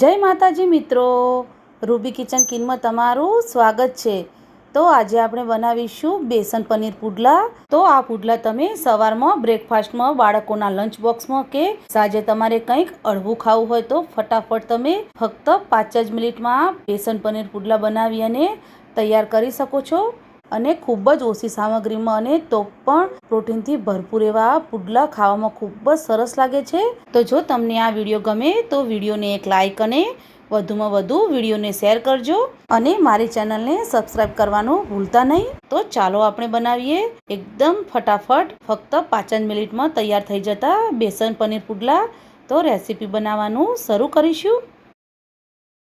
જય માતાજી મિત્રો. રૂબી કિચન કિનમાં તમારું સ્વાગત છે. તો આજે આપણે બનાવીશું બેસન પનીર પુડલા. તો આ પુડલા તમે સવારમાં બ્રેકફાસ્ટમાં, બાળકોના લંચ બોક્સમાં કે સાંજે તમારે કંઈક અળવું ખાવું હોય તો ફટાફટ તમે ફક્ત પાંચ જ મિનિટમાં બેસન પનીર પુડલા બનાવી અને તૈયાર કરી શકો છો. અને ખૂબ જ ઓછી સામગ્રીમાં અને તો પણ પ્રોટીનથી ભરપૂર એવા પુડલા ખાવામાં ખૂબ જ સરસ લાગે છે. તો જો તમને આ વીડિયો ગમે તો વિડીયોને એક લાઇક અને વધુમાં વધુ વિડીયોને શેર કરજો અને મારી ચેનલને સબસ્ક્રાઇબ કરવાનું ભૂલતા નહીં. તો ચાલો આપણે બનાવીએ. એકદમ ફટાફટ ફક્ત પાંચ મિનિટમાં તૈયાર થઈ જતા બેસન પનીર પુડલા. તો રેસીપી બનાવવાનું શરૂ કરીશું.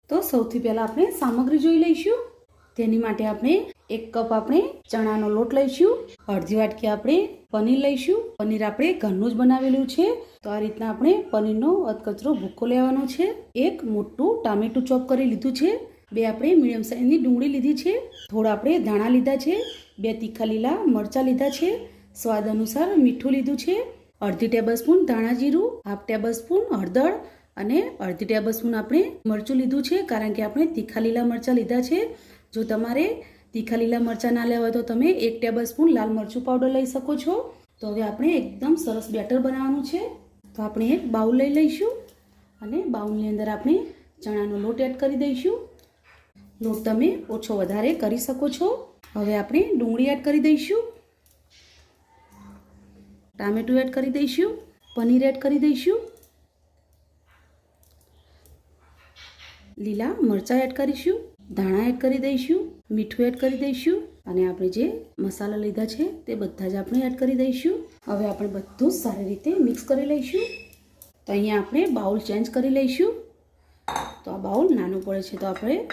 તો સૌથી પહેલાં આપણે સામગ્રી જોઈ લઈશું. તેની માટે આપણે એક કપ આપણે ચણાનો લોટ લઈશું, અડધી વાટકી આપણે પનીર લઈશું. પનીર આપણે ઘરનું જ બનાવેલું છે. તો આ રીતના આપણે પનીરનો અધકચરો ભૂકો લેવાનો છે. એક મોટું ટામેટું ચોપ કરી લીધું છે. બે આપણે મીડિયમ સાઇઝની ડુંગળી લીધી છે. થોડા આપણે ધાણા લીધા છે. બે તીખા લીલા મરચાં લીધા છે. સ્વાદ અનુસાર મીઠું લીધું છે. અડધી ટેબલ સ્પૂન ધાણા જીરું, હાફ ટેબલ સ્પૂન હળદર અને અડધી ટેબલ સ્પૂન આપણે મરચું લીધું છે. કારણ કે આપણે તીખા લીલા મરચાં લીધા છે. જો તમારે તીખા લીલા મરચાં ના લેવા હોય તો તમે એક ટેબલ સ્પૂન લાલ મરચું પાવડર લઈ શકો છો. તો હવે આપણે એકદમ સરસ બેટર બનાવવાનું છે. તો આપણે એક બાઉલ લઈ લઈશું અને બાઉલની અંદર આપણે ચણાનો લોટ એડ કરી દઈશું. લોટ તમે ઓછો વધારે કરી શકો છો. હવે આપણે ડુંગળી એડ કરી દઈશું. ટામેટું એડ કરી દઈશું. પનીર એડ કરી દઈશું. લીલા મરચાં એડ કરીશું. ધાણા એડ કરી દઈશું, મીઠું એડ કરી દઈશું અને આપણે જે મસાલા લીધા છે તે બધા જ આપણે એડ કરી દઈશું. હવે આપણે બધું સારી રીતે મિક્સ કરી લઈશું. તો અહીંયા આપણે બાઉલ ચેન્જ કરી લઈશું. તો આ બાઉલ નાનું પડે છે તો આપણે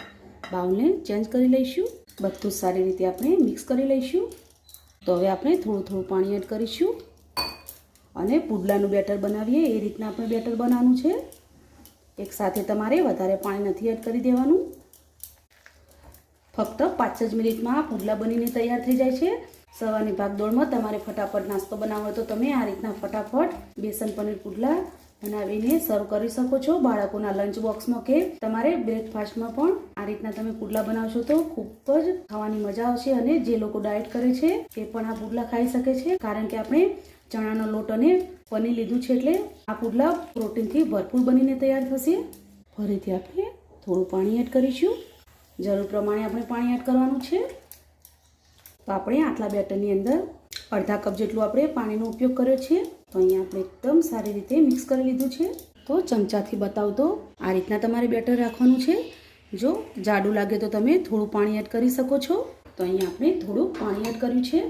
બાઉલને ચેન્જ કરી લઈશું. બધું સારી રીતે આપણે મિક્સ કરી લઈશું. તો હવે આપણે થોડું થોડું પાણી એડ કરીશું. અને પુડલાનું બેટર બનાવીએ, એ રીતના આપણે બેટર બનાવવાનું છે. એક સાથે તમારે વધારે પાણી નથી એડ કરી દેવાનું. ફક્ત પાંચ જ મિનિટમાં પુડલા બનીને તૈયાર થઈ જાય છે. સવારની ભાગદોડમાં તમારે ફટાફટ નાસ્તો બનાવવો તો તમે આ રીતના ફટાફટ બેસન પનીર પુડલા બનાવીને સર્વ કરી શકો છો બાળકોના લંચ બોક્સમાં કે તમારે બ્રેકફાસ્ટમાં પણ. આ રીતના તમે પુડલા બનાવશો તો ખૂબ જ ખાવાની મજા આવશે અને જે લોકો ડાયટ કરે છે એ પણ આ પુડલા ખાઈ શકે છે. કારણ કે આપણે ચણાનો લોટ અને પનીર લીધું છે એટલે આ પુડલા પ્રોટીનથી ભરપૂર બનીને તૈયાર થશે. ફરીથી આપણે થોડું પાણી એડ કરીશું. જરૂર પ્રમાણે આપણે પાણી એડ કરવાનું છે. તો આપણે આટલા બેટરની અંદર અડધા કપ જેટલું આપણે પાણીનો ઉપયોગ કર્યો છે. તો અહીંયા આપણે એકદમ સારી રીતે મિક્સ કરી લીધું છે. તો ચમચાથી બતાવતો આ રીતના તમારે બેટર રાખવાનું છે. જો જાડું લાગે તો તમે થોડું પાણી એડ કરી શકો છો. તો અહીંયા આપણે થોડું પાણી એડ કર્યું છે.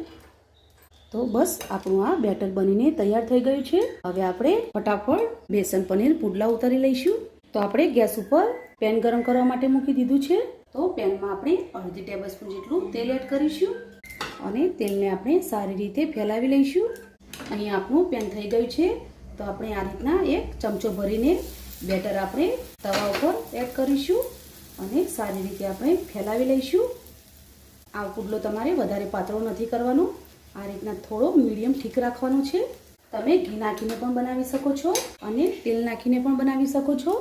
તો બસ આપણું આ બેટર બનીને તૈયાર થઈ ગયું છે. હવે આપણે ફટાફટ બેસન પનીર પુડલા ઉતારી લઈશું. તો આપણે ગેસ ઉપર પેન ગરમ કરવા માટે મૂકી દીધું છે. તો પેનમાં આપણે અડધી ટેબલ સ્પૂન જેટલું તેલ એડ કરીશું અને તેલને આપણે સારી રીતે ફેલાવી લઈશું. અહીં આપણું પેન થઈ ગયું છે. તો આપણે આ રીતના એક ચમચો ભરીને બેટર આપણે તવા ઉપર એડ કરીશું અને સારી રીતે આપણે ફેલાવી લઈશું. આ પુડલો તમારે વધારે પાતળો નથી કરવાનો. આ રીતના થોડો મીડિયમ ઠીક રાખવાનો છે. તમે ઘી નાખીને પણ બનાવી શકો છો અને તેલ નાખીને પણ બનાવી શકો છો.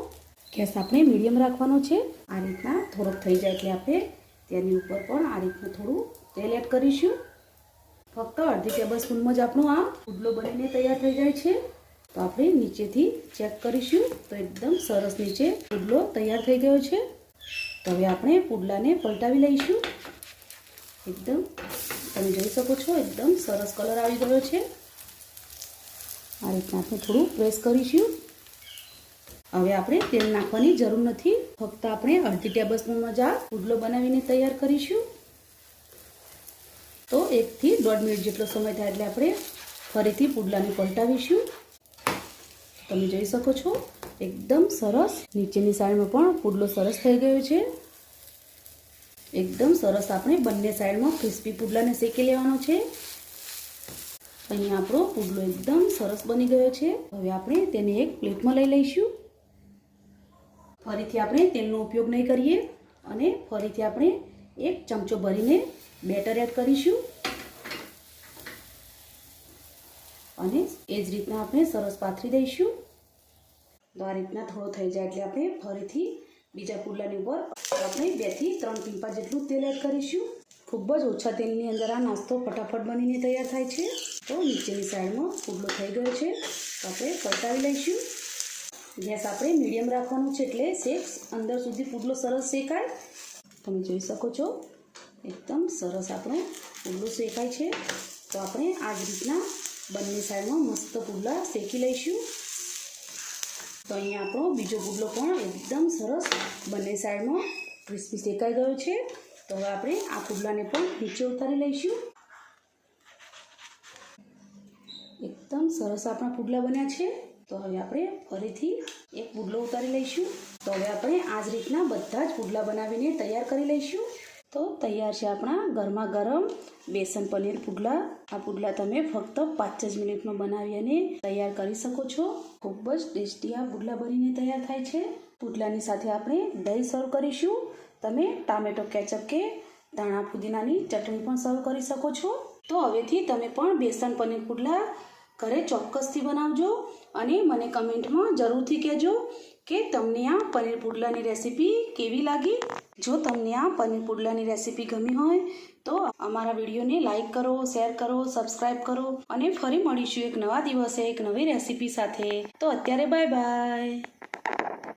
ગેસ આપણે મીડિયમ રાખવાનો છે. આ રીતના થોડોક થઈ જાય એટલે આપણે તેની ઉપર પણ આ રીતનું થોડું તેલ એડ કરીશું. ફક્ત અડધી ટેબલ સ્પૂનમાં જ આપણું આ પુડલો બનીને તૈયાર થઈ જાય છે. તો આપણે નીચેથી ચેક કરીશું. તો એકદમ સરસ નીચે પુડલો તૈયાર થઈ ગયો છે. તો હવે આપણે પુડલાને પલટાવી લઈશું. એકદમ તમે જોઈ શકો છો, એકદમ સરસ કલર આવી ગયો છે. આ રીતના આપણે થોડું પ્રેસ કરીશું. હવે આપણે તેલ નાખવાની જરૂર નથી. ફક્ત આપણે અડધી ટેબલ સ્પૂનમાં જ પુડલો બનાવીને તૈયાર કરીશું. તો એકથી દોઢ મિનિટ જેટલો સમય થાય એટલે આપણે ફરીથી પુડલાને પલટાવીશું. તમે જોઈ શકો છો, એકદમ સરસ નીચેની સાઈડમાં પણ પુડલો સરસ થઈ ગયો છે. એકદમ સરસ આપણે બંને સાઈડમાં ક્રિસ્પી પુડલાને શેકી લેવાનો છે. અહીંયા આપણો પુડલો એકદમ સરસ બની ગયો છે. હવે આપણે તેને એક પ્લેટમાં લઈ લઈશું. ફરીથી આપણે તેલનો ઉપયોગ નહીં કરીએ અને ફરીથી આપણે એક ચમચો ભરીને બેટર એડ કરીશું. અને એ જ રીતના આપણે સરસ પાથરી દઈશું. તો આ રીતના થોડો થઈ જાય એટલે આપણે ફરીથી બીજા પુડલાની ઉપર આપણે બેથી ત્રણ ટીમ્પા જેટલું તેલ એડ કરીશું. ખૂબ જ ઓછા તેલની અંદર આ નાસ્તો ફટાફટ બનીને તૈયાર થાય છે. તો નીચેની સાઈડમાં પુડલો થઈ ગયો છે. તો આપણે પલટાવી લઈશું. ગેસ આપણે મીડિયમ રાખવાનું છે એટલે શેક અંદર સુધી પુડલો સરસ શેકાય. તમે જોઈ શકો છો, એકદમ સરસ આપણો પુડલો શેકાય છે. તો આપણે આ જ રીતના બંને સાઈડમાં મસ્ત પુડલા શેકી લઈશું. તો અહીંયા આપણો બીજો પુડલો પણ એકદમ સરસ બંને સાઈડમાં ક્રિસ્પી શેકાઈ ગયો છે. તો હવે આપણે આ પુડલાને પણ નીચે ઉતારી લઈશું. એકદમ સરસ આપણા પુડલા બન્યા છે. તો હવે આપણે ફરીથી એક પુડલો ઉતારી લઈશું. તો હવે આપણે આ જ રીતના બધા જ પુડલા બનાવીને તૈયાર કરી લઈશું. તો તૈયાર છે આપણા ગરમા ગરમ બેસન પનીર પુડલા. આ પુડલા તમે ફક્ત પાંચ જ મિનિટમાં બનાવી અને તૈયાર કરી શકો છો. ખૂબ જ ટેસ્ટી આ પુડલા બનીને તૈયાર થાય છે. પુડલાની સાથે આપણે દહીં સર્વ કરીશું. તમે ટામેટો કેચઅપ કે ધાણા ફુદીનાની ચટણી પણ સર્વ કરી શકો છો. તો હવેથી તમે પણ બેસન પનીર પુડલા ઘરે ચોક્કસથી બનાવજો અને મને કમેન્ટમાં જરૂરથી કહેજો કે તમને આ પનીર પુડલાની રેસીપી કેવી લાગી? જો તમને આ પનીર પુડલાની રેસીપી ગમી હોય, તો અમારા વિડીયોને લાઇક કરો, શેર કરો સબસ્ક્રાઈબ કરો અને ફરી મળીશું એક નવા દિવસે એક નવી રેસીપી સાથે. તો અત્યારે બાય બાય.